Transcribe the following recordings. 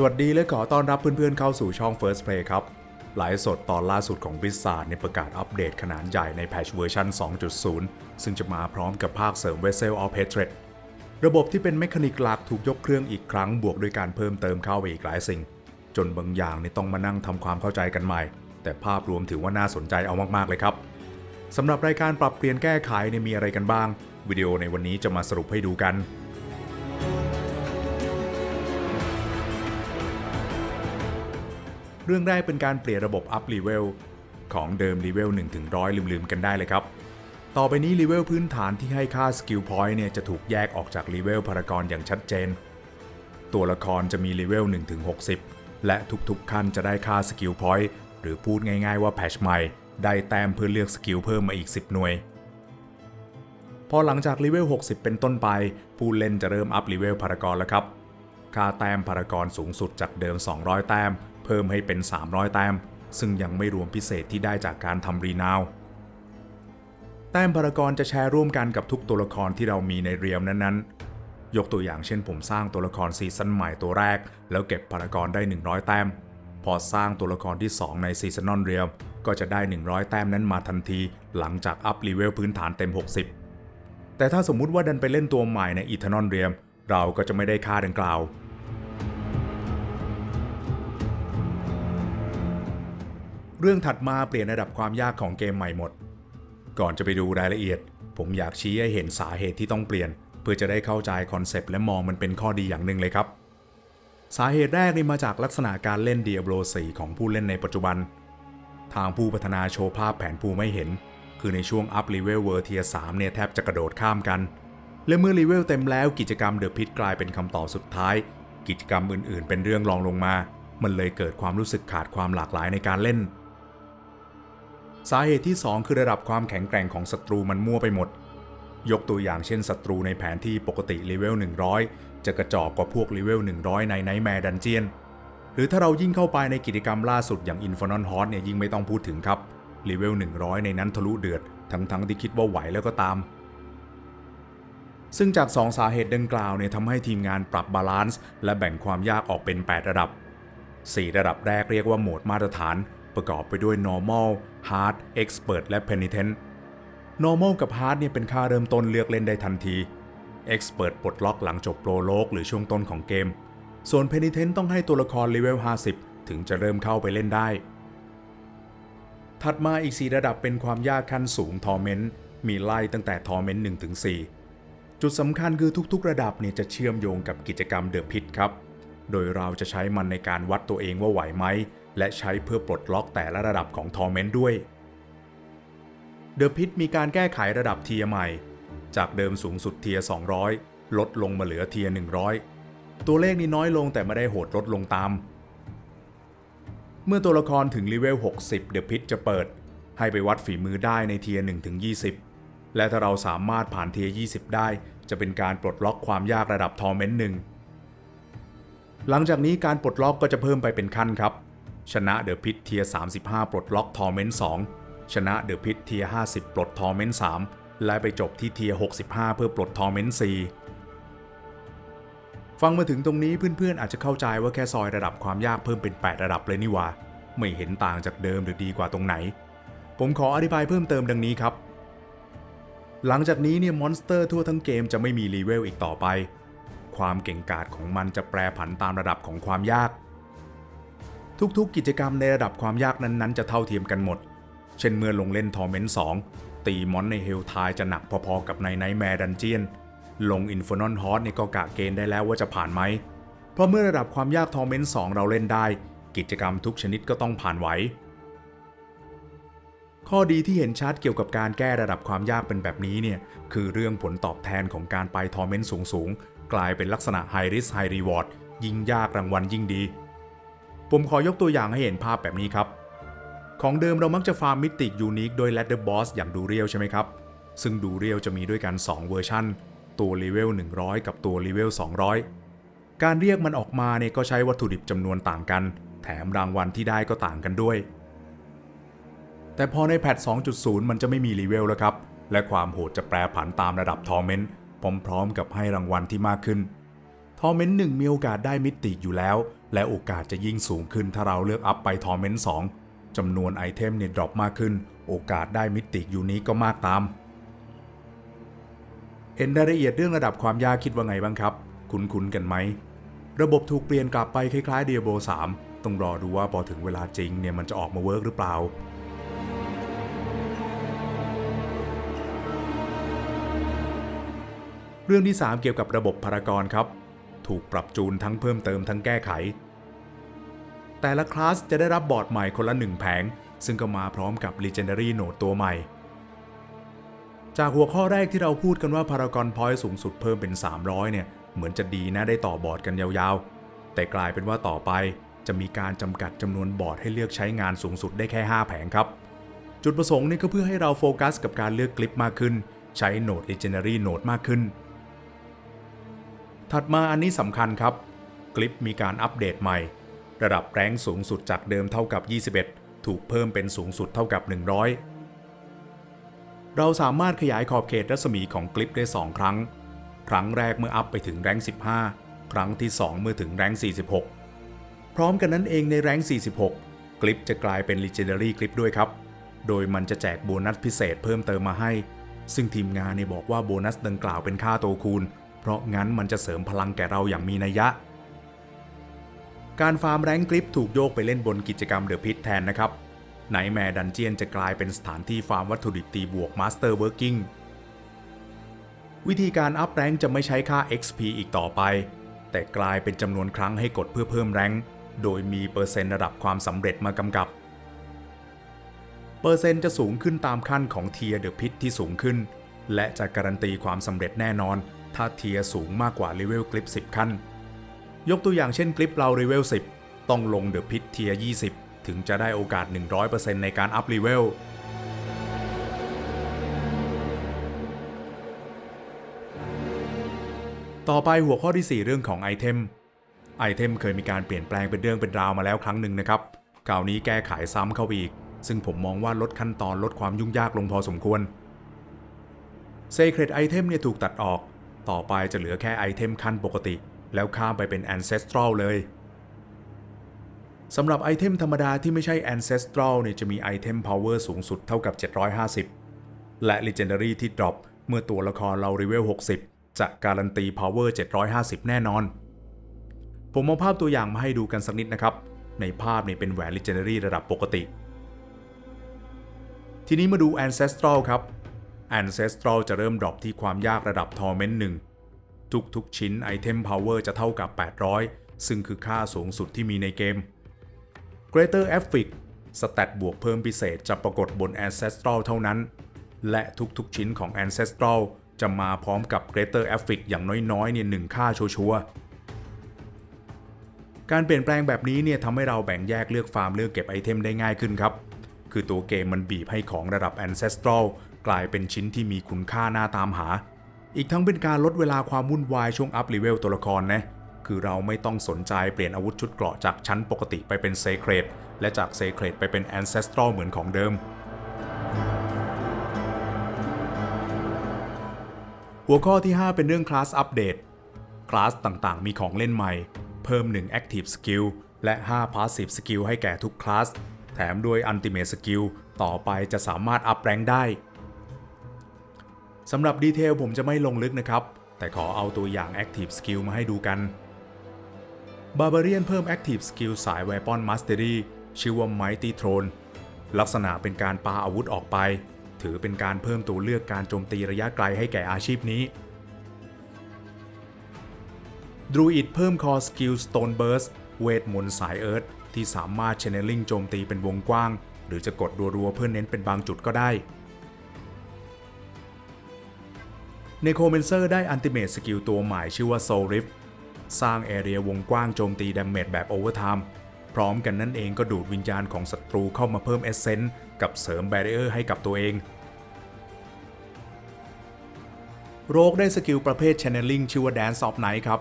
สวัสดีและขอต้อนรับเพื่อนๆเข้าสู่ช่อง First Play ครับไลฟ์สดตอนล่าสุดของ Blizzard ในประกาศอัปเดตขนาดใหญ่ในแพชเวอร์ชัน2.0 ซึ่งจะมาพร้อมกับภาคเสริม Vessel of Hatred ระบบที่เป็นเมคานิกหลักถูกยกเครื่องอีกครั้งบวกด้วยการเพิ่มเติมเข้าไปอีกหลายสิ่ง จนบางอย่างนี่ต้องมานั่งทำความเข้าใจกันใหม่ แต่ภาพรวมถือว่าน่าสนใจเอามากๆเลยครับสำหรับรายการปรับเปลี่ยนแก้ไขเนี่ยมีอะไรกันบ้าง วิดีโอในวันนี้จะมาสรุปให้ดูกัน เรื่องแรกเป็นการเปลี่ยนระบบอัพลีเวลของเดิมลีเวล1ถึง100ลืมๆกันได้เลยครับ ต่อไปนี้ลีเวลพื้นฐานที่ให้ค่าสกิลพอยต์เนี่ยจะถูกแยกออกจากลีเวลพารากอนอย่างชัดเจน ตัวละครจะมีลีเวล1ถึง60 และทุกๆขั้นจะได้ค่าสกิลพอยต์หรือพูดง่ายๆว่าแพชใหม่ได้แต้มเพื่อเลือกสกิลเพิ่มมาอีก 10 หน่วย พอหลังจากลีเวล60 เป็นต้นไป ผู้เล่นจะเริ่มอัพลีเวลพารากอนแล้วครับ ค่าแต้มพารากอนสูงสุดจากเดิม 200 แต้ม เพิ่มให้เป็น 300 แต้ม ซึ่งยังไม่รวมพิเศษที่ได้จากการทำรีนาว แต้มพารากอนจะแชร์ร่วมกันกับทุกตัวละครที่เรามีในเรียมนั้นๆ ยกตัวอย่างเช่นผมสร้างตัวละครซีซั่นใหม่ตัวแรก แล้วเก็บพารากอนได้ 100 แต้ม พอสร้างตัวละครที่ 2 ในซีซันนอนเรียมก็จะได้ 100 แต้มนั้นมาทันที หลังจากอัพลีเวลพื้นฐานเต็ม 60 แต่ถ้าสมมุติว่าดันไปเล่นตัวใหม่ในอีเทนอนเรียม เราก็จะไม่ได้ค่าดังกล่าว เรื่องถัดมาเปลี่ยนระดับความยากของเกมใหม่หมด ก่อนจะไปดูรายละเอียด ผมอยากชี้ให้เห็นสาเหตุที่ต้องเปลี่ยน เพื่อจะได้เข้าใจคอนเซปต์และมองมันเป็นข้อดีอย่างหนึ่งเลยครับ สาเหตุแรกนี่มาจากลักษณะการเล่น Diablo 4 ของผู้เล่นในปัจจุบัน ทางผู้พัฒนาโชว์ภาพแผนภูไม่เห็น คือในช่วงอัพลีเวลเวอร์เทีย3เนี่ยแทบจะกระโดดข้ามกัน และเมื่อลีเวลเต็มแล้วกิจกรรมเดอะพิทกลายเป็นคำตอบสุดท้าย กิจกรรมอื่นๆ เป็นเรื่องรองลงมา มันเลยเกิดความรู้สึกขาดความหลากหลายในการเล่น สาเหตุที่ 2 คือระดับความแข็งแกร่งของศัตรูมันมั่วไปหมด ยกตัวอย่างเช่นศัตรูในแผนที่ปกติเลเวล100 จะกระจอกกว่าพวกเลเวล100 ในไนท์แมร์ดันเจียน หรือถ้าเรายิ่งเข้าไปในกิจกรรมล่าสุดอย่าง Inferno h o r s เนี่ยยิ่งไม่ต้องพูดถึงครับเลเวล100 ในนั้นทะลุเดือด ทั้งๆที่คิดว่าไหวแล้วก็ตาม ซึ่งจาก 2 สาเหตุดังกล่าวเนี่ยทำให้ทีมงานปรับบาลานซ์และแบ่งความยากออกเป็น 8 ระดับ 4 ระดับแรกเรียกว่าโหมดมาตรฐาน ประกอบไปด้วย normal hard expert และ penitent normal กับ hard เนี่ยเป็นค่าเริ่มต้นเลือกเล่นได้ทันที expert ปลดล็อกหลังจบโปรโลกหรือช่วงต้นของเกม ส่วน penitent ต้องให้ตัวละครเลเวล 50 ถึงจะเริ่มเข้าไปเล่นได้ ถัดมาอีก 4 ระดับเป็นความยากขั้นสูง torment มีไล่ตั้งแต่ torment 1-4 จุดสำคัญคือทุกๆ ระดับเนี่ยจะเชื่อมโยงกับกิจกรรมเดอะพิทครับ โดยเราจะใช้มันในการวัดตัวเองว่าไหวไหม และใช้เพื่อปลดล็อกแต่ละระดับของทอร์เมนต์ด้วยเดอะพิทมีการแก้ไขระดับเทียใหม่ จากเดิมสูงสุดเทียร์200 ลดลงมาเหลือเทียร์100 ตัวเลขนี้น้อยลงแต่ไม่ได้โหดลดลงตาม เมื่อตัวละครถึงเลเวล 60เดอะพิทจะเปิด ให้ไปวัดฝีมือได้ในเทีย1ถึง20 และถ้าเราสามารถผ่านเทีย 20 ได้ จะเป็นการปลดล็อกความยากระดับทอร์เมนต์หนึ่ง หลังจากนี้การปลดล็อกก็จะเพิ่มไปเป็นขั้นครับ ชนะเดอะพิทเทียร์35 ปลดล็อกทอร์เมนต์2ชนะเดอะพิทเทียร์50 ปลดทอร์เมนต์3และไปจบที่เทียร์65 เพื่อปลดทอร์เมนต์4ฟังมาถึงตรงนี้เพื่อนๆอาจจะเข้าใจว่าแค่ซอยระดับความยากเพิ่มเป็น 8 ระดับเลยนี่ว่าไม่เห็นต่างจากเดิมหรือดีกว่าตรงไหน ผมขออธิบายเพิ่มเติมดังนี้ครับหลังจากนี้เนี่ยมอนสเตอร์ทั่วทั้งเกมจะไม่มีรีเวลอีกต่อไป ความเก่งกาจของมันจะแปรผันตามระดับของความยาก ทุกๆ กิจกรรมในระดับความยากนั้นๆ จะเท่าเทียมกันหมด เช่นเมื่อลงเล่นทอร์เมนต์2ตีมอนในเฮลทายจะหนักพอๆกับในไนท์แมร์ดันเจียน ลงอินฟ r น o นฮอ s เนี่ยก็กะเกณฑ์ได้แล้วว่าจะผ่านไหม เพราะเมื่อระดับความยากทอร์เมนต์2เราเล่นได้ กิจกรรมทุกชนิดก็ต้องผ่านไหวข้อดีที่เห็นชัดเกี่ยวกับการแก้ระดับความยากเป็นแบบนี้เนี่ยคือเรื่องผลตอบแทนของการไปทอร์เมนต์สูงๆ กลายเป็นลักษณะ High Risk High Reward ยิ่งยากรางวัลยิ่งดี ผมขอยกตัวอย่างให้เห็นภาพแบบนี้ครับ ของเดิมเรามักจะฟาร์มมิติยูนิคโดย Ladder Boss อย่างดูเรียวใช่ไหมครับ ซึ่งดูเรียวจะมีด้วยกัน 2 เวอร์ชันตัวเลเวล100 กับตัวเลเวล200 การเรียกมันออกมาเนี่ยก็ใช้วัตถุดิบจำนวนต่างกัน แถมรางวัลที่ได้ก็ต่างกันด้วย แต่พอในแพท2.0 มันจะไม่มีรีเวลแล้วครับ และความโหดจะแปรผันตามระดับทอร์เมนต์ พร้อมๆ กับให้รางวัลที่มากขึ้น ทอร์เมนต์หนึ่งมีโอกาสได้มิติอยู่แล้ว และโอกาสจะยิ่งสูงขึ้นถ้าเราเลือกอัพไปทอร์เมนต์สองจำนวนไอเทมเนี่ยดรอปมากขึ้น โอกาสได้มิติอยู่นี้ก็มากตาม เห็นรายละเอียดเรื่องระดับความยากคิดว่าไงบ้างครับ คุ้นๆกันไหม ระบบถูกเปลี่ยนกลับไปคล้ายๆ Diablo 3ต้องรอดูว่าพอถึงเวลาจริงเนี่ยมันจะออกมาเวิร์กหรือเปล่า เรื่องที่ 3 เกี่ยวกับระบบพารากอนครับ ถูกปรับจูนทั้งเพิ่มเติมทั้งแก้ไข แต่ละคลาสจะได้รับบอร์ดใหม่คนละหนึ่งแผง ซึ่งก็มาพร้อมกับ Legendary Node ตัวใหม่ จากหัวข้อแรกที่เราพูดกันว่าพารากอนพอยต์สูงสุดเพิ่มเป็น 300 เนี่ย เหมือนจะดีนะได้ต่อบอร์ดกันยาวๆ แต่กลายเป็นว่าต่อไปจะมีการจำกัดจำนวนบอร์ดให้เลือกใช้งานสูงสุดได้แค่ 5 แผงครับ จุดประสงค์นี่ก็เพื่อให้เราโฟกัสกับการเลือกคลิปมากขึ้น ใช้โนด Legendary Node มากขึ้น ถัดมาอันนี้สำคัญครับ คลิปมีการอัปเดตใหม่ ระดับแรงสูงสุดจากเดิมเท่ากับ 21 ถูกเพิ่มเป็นสูงสุดเท่ากับ 100 เราสามารถขยายขอบเขตรัศมีของคลิปได้ 2 ครั้ง ครั้งแรกเมื่ออัพไปถึงแรง 15 ครั้งที่ 2 เมื่อถึงแรง 46 พร้อมกันนั้นเองในแรง 46 คลิปจะกลายเป็น Legendary คลิปด้วยครับ โดยมันจะแจกโบนัสพิเศษเพิ่มเติมมาให้ ซึ่งทีมงานเนี่ยบอกว่าโบนัสดังกล่าวเป็นค่าตัวคูณ ราะงั้นมันจะเสริมพลังแก่เราอย่างมีนัยยะ การฟาร์มแรงคลิปถูกโยกไปเล่นบนกิจกรรมเดอะพิทแทนนะครับไนแมร์ดันเจียนจะกลายเป็นสถานที่ฟาร์มวัตถุดิบตีบวกมาสเตอร์เวิร์กิ่งวิธีการอัพแรงจะไม่ใช้ค่า XP อีกต่อไป แต่กลายเป็นจำนวนครั้งให้กดเพื่อเพิ่มแรงโดยมีเปอร์เซ็นต์ระดับความสำเร็จมากำกับ เปอร์เซ็นต์จะสูงขึ้นตามขั้นของเทียเดอะพิทที่สูงขึ้น และจะการันตีความสำเร็จแน่นอน ถ้าเทียสูงมากกว่าเลเวลคลิป 10 ขั้น ยกตัวอย่างเช่นคลิปเราเลเวล 10 ต้องลงเดอะพิทเทีย 20 ถึงจะได้โอกาส 100%ในการอัพเลเวลต่อไปหัวข้อที่ 4 เรื่องของไอเทม ไอเทมเคยมีการเปลี่ยนแปลงเป็นเรื่องเป็นราวมาแล้วครั้งหนึ่งนะครับคราวนี้แก้ไขซ้ำเข้าไปอีก ซึ่งผมมองว่าลดขั้นตอนลดความยุ่งยากลงพอสมควร Secret Item เนี่ยถูกตัดออก ต่อไปจะเหลือแค่ไอเทมขั้นปกติ แล้วข้ามไปเป็น Ancestral เลยสำหรับไอเทมธรรมดาที่ไม่ใช่ Ancestral เนี่ยจะมีไอเทม Power สูงสุดเท่ากับ 750 และ Legendary ที่ดรอปเมื่อตัวละครเราเลเวล60 จะการันตี Power 750 แน่นอน ผมเอาภาพตัวอย่างมาให้ดูกันสักนิดนะครับ ในภาพเนี่ยเป็นแหวน Legendary ระดับปกติ ทีนี้มาดู Ancestral ครับ Ancestral จะเริ่มดรอปที่ความยากระดับ Torment 1 ทุกๆ ชิ้นไอเทม Power จะเท่ากับ 800 ซึ่งคือค่าสูงสุดที่มีในเกม Greater e f f i c สแตทบวกเพิ่มพิเศษจะปรากฏบน Ancestral เท่านั้น และทุกๆ ชิ้นของ Ancestral จะมาพร้อมกับ Greater e f f i c อย่างน้อยๆ เนี่ยหนึ่งค่าชัวร์ๆการเปลี่ยนแปลงแบบนี้เนี่ยทำให้เราแบ่งแยกเลือกฟาร์มเลือกเก็บไอเทมได้ง่ายขึ้นครับ คือตัวเกมมันบีบให้ของระดับ Ancestral กลายเป็นชิ้นที่มีคุณค่าน่าตามหา อีกทั้งเป็นการลดเวลาความวุ่นวายช่วงอัพเลเวลตัวละครนะคือเราไม่ต้องสนใจเปลี่ยนอาวุธชุดเกราะจากชั้นปกติไปเป็น Secret และจาก Secret ไปเป็น Ancestral เหมือนของเดิม หัวข้อที่ 5 เป็นเรื่องคลาสอัปเดตคลาสต่างๆ มีของเล่นใหม่ เพิ่ม 1 Active Skill และ 5 Passive Skill ให้แก่ทุกคลาส แถมด้วย Ultimate Skill ต่อไปจะสามารถอัพแรงได้ สำหรับดีเทลผมจะไม่ลงลึกนะครับ แต่ขอเอาตัวอย่าง Active Skill มาให้ดูกัน Barbarian เพิ่ม Active Skill สาย Weapon Mastery ชื่อว่า Mighty Throne ลักษณะเป็นการปาอาวุธออกไป ถือเป็นการเพิ่มตัวเลือกการโจมตีระยะไกลให้แก่อาชีพนี้ Druid เพิ่ม Core Skill Stone Burst เวทมนต์สายเอิร์ธที่สามารถ Channeling โจมตีเป็นวงกว้าง หรือจะกดรัวๆเพื่อเน้นเป็นบางจุดก็ได้ Necromancer ได้ Ultimate Skill ตัวใหม่ชื่อว่า Soul Rift สร้างแอเรียวงกว้างโจมตีดาเมจแบบ Overtime พร้อมกันนั่นเองก็ดูดวิญญาณของศัตรูเข้ามาเพิ่มเอเซนต์กับเสริมแบร r เออร์ให้กับตัวเอง โรกได้สกิลประเภท Channeling ชื่อว่า Dance of Night ครับ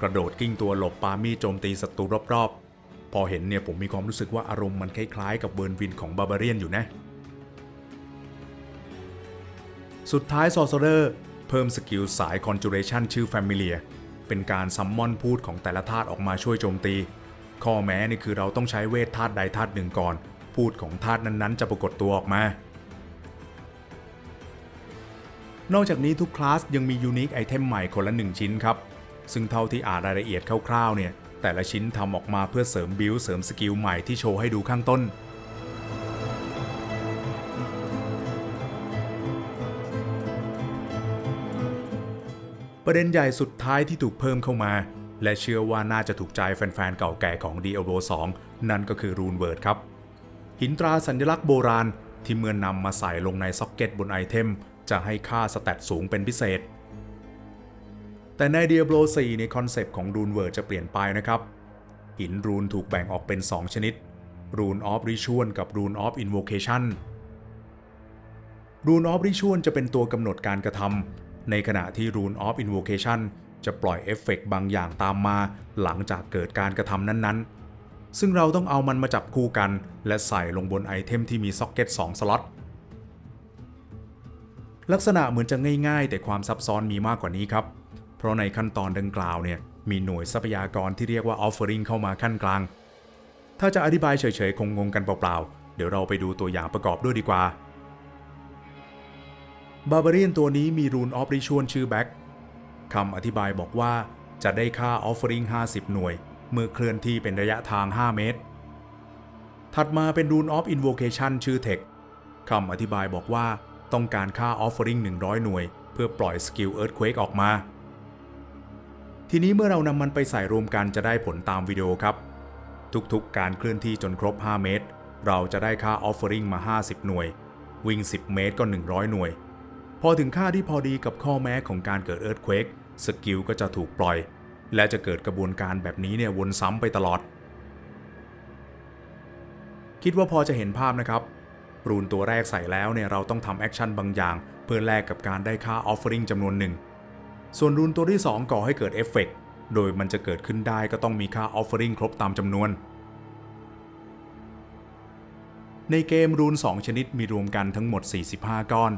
กระโดดกิ้งตัวหลบปามีโจมตีศัตรูรอบๆ พอเห็นเนี่ยผมมีความรู้สึกว่าอารมณ์มันคล้ายๆ กับเบิร์นวินของบาบาเรียนอยู่นะ สุดท้าย Sorcerer เพิ่มสกิลสาย Conjuration ชื่อ Familiar เป็นการซัมมอนพูดของแต่ละธาตุออกมาช่วยโจมตี ข้อแม้นี่คือเราต้องใช้เวทธาตุใดธาตุหนึ่งก่อน พูดของธาตุนั้นๆ จะปรากฏตัวออกมา นอกจากนี้ทุกคลาสยังมียูนิคไอเทมใหม่คนละ 1 ชิ้นครับ ซึ่งเท่าที่อ่านรายละเอียดคร่าวๆเนี่ยแต่ละชิ้นทำออกมาเพื่อเสริมบิลเสริมสกิลใหม่ที่โชว์ให้ดูข้างต้น ประเด็นใหญ่สุดท้ายที่ถูกเพิ่มเข้ามา และเชื่อว่าน่าจะถูกใจแฟนๆเก่าแก่ของ Diablo 2 นั่นก็คือรูนเวิร์ดครับ หินตราสัญลักษณ์โบราณที่เมื่อนนำมาใส่ลงในซ็อกเก็ตบนไอเทม จะให้ค่าสแตทสูงเป็นพิเศษ แต่ใน Diablo 4 ในคอนเซปต์ของรูนเวิร์ดจะเปลี่ยนไปนะครับ หินรูนถูกแบ่งออกเป็น 2 ชนิดรูนออฟริชวลกับรูนออฟอินโวเคชันรูนออฟริชวลจะเป็นตัวกำหนดการกระทำ ในขณะที่รูนออฟอินโวเคชันจะปล่อยเอฟเฟกต์บางอย่างตามมาหลังจากเกิดการกระทำนั้นๆ ซึ่งเราต้องเอามันมาจับคู่กัน และใส่ลงบนไอเทมที่มีซ็อกเก็ต2สล็อตลักษณะเหมือนจะง่ายๆ แต่ความซับซ้อนมีมากกว่านี้ครับ เพราะในขั้นตอนดังกล่าวเนี่ยมีหน่วยทรัพยากรที่เรียกว่า offering เข้ามาขั้นกลาง ถ้าจะอธิบายเฉยๆ คงงงกันเปล่าๆ เดี๋ยวเราไปดูตัวอย่างประกอบด้วยดีกว่า บาบาเรียนตัวนี้มีรูนออฟริชวลชื่อแบ็คคำอธิบายบอกว่าจะได้ค่า offering 50 หน่วย เมื่อเคลื่อนที่เป็นระยะทาง 5 เมตร ถัดมาเป็นรูนออฟอินโวเคชันชื่อเทคคำอธิบายบอกว่าต้องการค่า offering 100 หน่วย เพื่อปล่อยสกิล Earthquake ออกมา ทีนี้เมื่อเรานำมันไปใส่รวมกันจะได้ผลตามวิดีโอครับ ทุกๆการเคลื่อนที่จนครบ 5 เมตร เราจะได้ค่า offering มา 50 หน่วย วิ่ง 10 เมตรก็ 100 หน่วย พอถึงค่าที่พอดีกับข้อแม้ของการเกิด Earthquake สกิลก็จะถูกปล่อย และจะเกิดกระบวนการแบบนี้เนี่ยวนซ้ำไปตลอด คิดว่าพอจะเห็นภาพนะครับรูนตัวแรกใส่แล้วเนี่ยเราต้องทำแอคชั่นบางอย่าง เพื่อแลกกับการได้ค่า offering จำนวนหนึ่ง ส่วนรูนตัวที่ 2 ก่อให้เกิดเอฟเฟกต์โดยมันจะเกิดขึ้นได้ก็ต้องมีค่า offering ครบตามจำนวน ในเกมรูน 2 ชนิดมีรวมกันทั้งหมด 45 ก้อน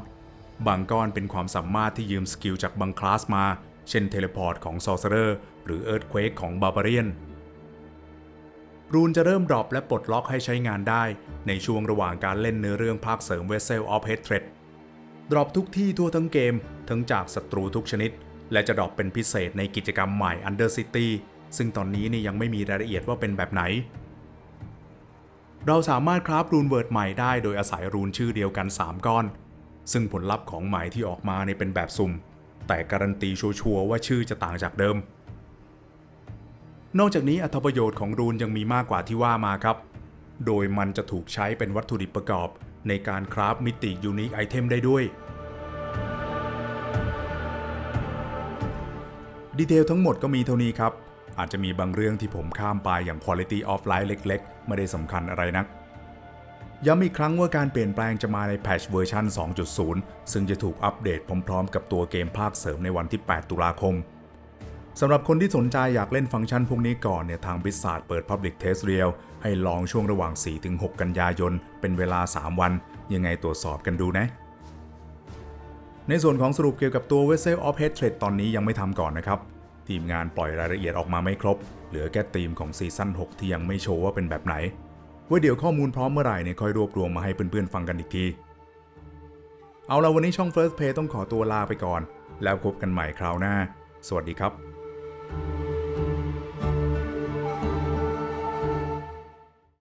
บางก้อนเป็นความสามารถที่ยืมสกิลจากบางคลาสมา เช่นเทเลพอร์ตของ Sorcerer หรือ Earthquake ของ Barbarian รูนจะเริ่มดรอปและปลดล็อกให้ใช้งานได้ ในช่วงระหว่างการเล่นเนื้อเรื่องภาคเสริม Vessel of Hatred ดรอปทุกที่ทั่วทั้งเกม ทั้งจากศัตรูทุกชนิด และจะดรอปเป็นพิเศษในกิจกรรมใหม่ Under City ซึ่งตอนนี้นี่ยังไม่มีรายละเอียดว่าเป็นแบบไหน เราสามารถคราฟรูนเวิร์ดใหม่ได้โดยอาศัยรูนชื่อเดียวกัน 3 ก้อน ซึ่งผลลัพธ์ของหม่ที่ออกมาในเป็นแบบสุ่ม แต่การันตีชัวร์ว่าชื่อจะต่างจากเดิม นอกจากนี้อัตประโยชน์ของรูนยังมีมากกว่าที่ว่ามาครับ โดยมันจะถูกใช้เป็นวัตถุดิบประกอบ ในการคราฟมิติยูนิคไอเทมได้ด้วย ดีเทลทั้งหมดก็มีเท่านี้ครับอาจจะมีบางเรื่องที่ผมข้ามไปอย่าง Quality of Life เล็ก ๆ ไม่ได้สำคัญอะไรนัก ย้ำอีกครั้งว่าการเปลี่ยนแปลงจะมาในแพทชเวอร์ชัน2.0 ซึ่งจะถูกอัปเดตพร้อมๆ กับตัวเกมภาคเสริมในวันที่ 8 ตุลาคมสำหรับคนที่สนใจอยากเล่นฟังก์ชันพวกนี้ก่อนเนี่ยทางบิสซาร์ดเปิด Public Test Real ให้ลองช่วงระหว่าง 4-6 กันยายน เป็นเวลา 3 วัน ยังไงตรวจสอบกันดูนะ ในส่วนของสรุปเกี่ยวกับตัว Vessel of Hatred ตอนนี้ยังไม่ทำก่อนนะครับ ทีมงานปล่อยรายละเอียดออกมาไม่ครบ เหลือแค่ธีมของซีซั่น6ที่ยังไม่โชว์ว่าเป็นแบบไหน ไว้เดี๋ยวข้อมูลพร้อมเมื่อไหร่เนี่ยค่อยรวบรวมมาให้เพื่อนๆฟังกันอีกที เอาละวันนี้ช่อง First Play ต้องขอตัวลาไปก่อน แล้วพบกันใหม่คราวหน้า สวัสดีครับ